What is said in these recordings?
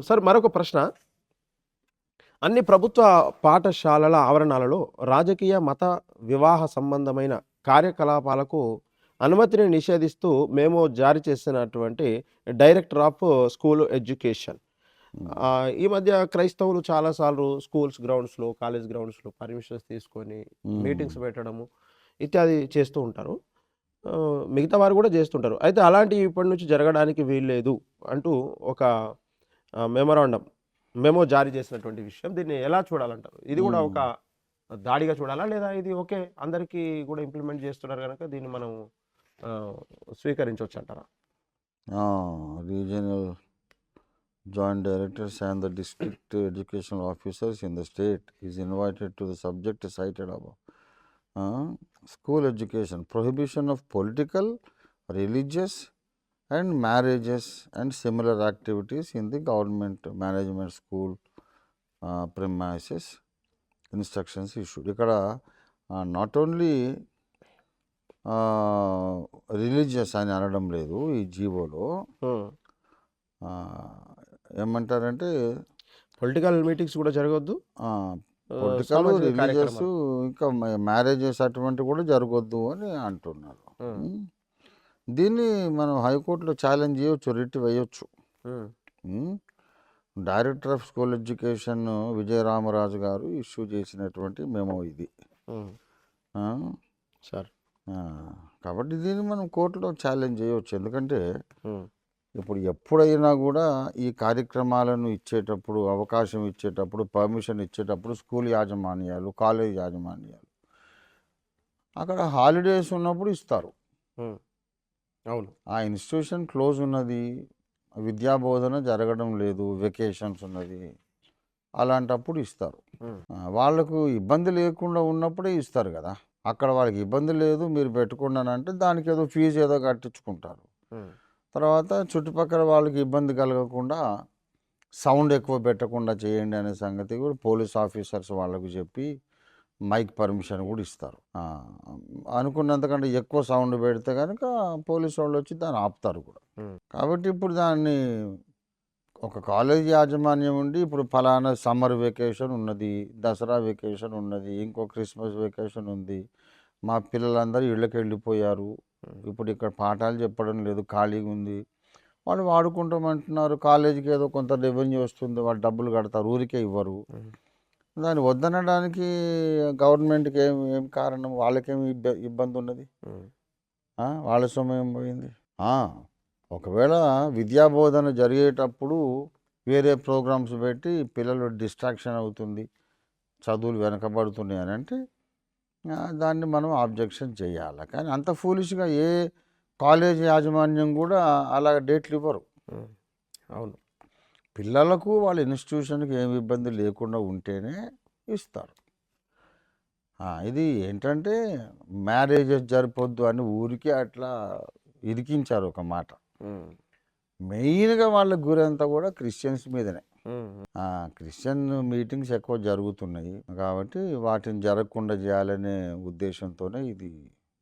Sir మరొక ప్రశ్న. అన్ని ప్రభుత్వ పాఠశాలల ఆవరణాలలో రాజకీయ మత వివాహ సంబంధమైన కార్యకలాపాలకు అనుమతిని నిషేధిస్తూ మేము జారీ చేసినటువంటి డైరెక్టర్ ఆఫ్ స్కూల్ ఎడ్యుకేషన్. ఆ, ఈ మధ్య క్రైస్తవులు చాలాసార్లు స్కూల్స్ గ్రౌండ్స్లో కాలేజ్ గ్రౌండ్స్లో పర్మిషన్స్ తీసుకొని మీటింగ్స్ పెట్టడము ఇత్యాది చేస్తూ ఉంటారు. మిగతా వారు కూడా చేస్తుంటారు. అయితే అలాంటివి ఇప్పటి నుంచి జరగడానికి వీల్లేదు అంటూ ఒక మెమరాండం మెమో జారీ చేసినటువంటి విషయం. దీన్ని ఎలా చూడాలంటారు? ఇది కూడా ఒక దాడిగా చూడాలా లేదా ఇది ఓకే? అందరికీ కూడా ఇంప్లిమెంట్ చేస్తున్నారు కనుక దీన్ని మనం స్వీకరించవచ్చు అంటారా? Regional joint directors and the district educational officers in the state is invited to the subject cited above school education prohibition of political religious and marriages and similar activities in the government management school premises instructions issued. ఇక్కడ not only religious అని అనడం లేదు ఈ జీవోలో. ఏమంటారంటే political meetings కూడా జరగవద్దు political religious. ఇంకా మ్యారేజెస్ అటువంటివి కూడా జరగొద్దు అని అంటున్నారు. దీన్ని మనం హైకోర్టులో ఛాలెంజ్ చేయొచ్చు రిట్ వేయొచ్చు. Director of school education Vijayaramaraju garu issue చేసినటువంటి మెమో ఇది. సార్. కాబట్టి దీన్ని మనం కోర్టులో ఛాలెంజ్ చేయొచ్చు. ఎందుకంటే. ఇప్పుడు ఎప్పుడైనా కూడా ఈ కార్యక్రమాలను ఇచ్చేటప్పుడు అవకాశం ఇచ్చేటప్పుడు పర్మిషన్ ఇచ్చేటప్పుడు స్కూల్ యాజమాన్యాలు కాలేజ్ యాజమాన్యాలు అక్కడ హాలిడేస్ ఉన్నప్పుడు ఇస్తారు. అవును. ఆ ఇన్స్టిట్యూషన్ క్లోజ్ ఉన్నది విద్యాబోధన జరగడం లేదు వెకేషన్స్ ఉన్నది అలాంటప్పుడు ఇస్తారు. వాళ్ళకు ఇబ్బంది లేకుండా ఉన్నప్పుడే ఇస్తారు కదా. అక్కడ వాళ్ళకి ఇబ్బంది లేదు మీరు పెట్టుకున్నానంటే దానికి ఏదో ఫీజు ఏదో కట్టించుకుంటారు. తర్వాత చుట్టుపక్కల వాళ్ళకి ఇబ్బంది కలగకుండా సౌండ్ ఎక్కువ పెట్టకుండా చేయండి అనే సంగతి కూడా పోలీస్ ఆఫీసర్స్ వాళ్ళకు చెప్పి మైక్ పర్మిషన్ కూడా ఇస్తారు. అనుకున్నంతకంటే ఎక్కువ సౌండ్ పెడితే కనుక పోలీస్ వాళ్ళు వచ్చి దాన్ని ఆపుతారు కూడా. కాబట్టి ఇప్పుడు దాన్ని ఒక కాలేజ్ యాజమాన్యం ఉండి ఇప్పుడు ఫలానా సమ్మర్ వెకేషన్ ఉన్నది దసరా వెకేషన్ ఉన్నది ఇంకో క్రిస్మస్ వెకేషన్ ఉంది. మా పిల్లలందరూ ఇళ్ళకి వెళ్ళిపోయారు. ఇప్పుడు ఇక్కడ పాఠాలు చెప్పడం లేదు ఖాళీగా ఉంది. వాళ్ళు వాడుకుంటామంటున్నారు. కాలేజీకి ఏదో కొంత రెవెన్యూ వస్తుంది వాళ్ళు డబ్బులు కడతారు ఊరికే ఇవ్వరు. దాన్ని వద్దనడానికి గవర్నమెంట్కి ఏం ఏం కారణం? వాళ్ళకేమి ఇబ్బ- ఇబ్బంది ఉన్నది వాళ్ళ సమయం పోయింది. ఒకవేళ విద్యాబోధన జరిగేటప్పుడు వేరే ప్రోగ్రామ్స్ పెట్టి పిల్లలు డిస్ట్రాక్షన్ అవుతుంది చదువులు వెనకబడుతున్నాయి అని అంటే దాన్ని మనం ఆబ్జెక్షన్ చేయాలి. కానీ అంత ఫూలిష్గా ఏ కాలేజ్ యాజమాన్యం కూడా అలా డేట్లు ఇవ్వరు. అవును. పిల్లలకు వాళ్ళ ఇన్స్టిట్యూషన్కి ఏమి ఇబ్బంది లేకుండా ఉంటేనే ఇస్తారు. ఇది ఏంటంటే మ్యారేజెస్ జరిపొద్దు అని ఊరికే అట్లా ఇరికించారు ఒక మాట. మెయిన్గా వాళ్ళ గురంతా కూడా క్రిస్టియన్స్ మీదనే. క్రిస్టియన్ మీటింగ్స్ ఎక్కువ జరుగుతున్నాయి. కాబట్టి వాటిని జరగకుండా చేయాలనే ఉద్దేశంతోనే ఇది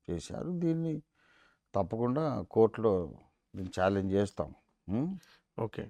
చేశారు. దీన్ని తప్పకుండా కోర్టులో దీన్ని ఛాలెంజ్ చేస్తాం? ఓకే.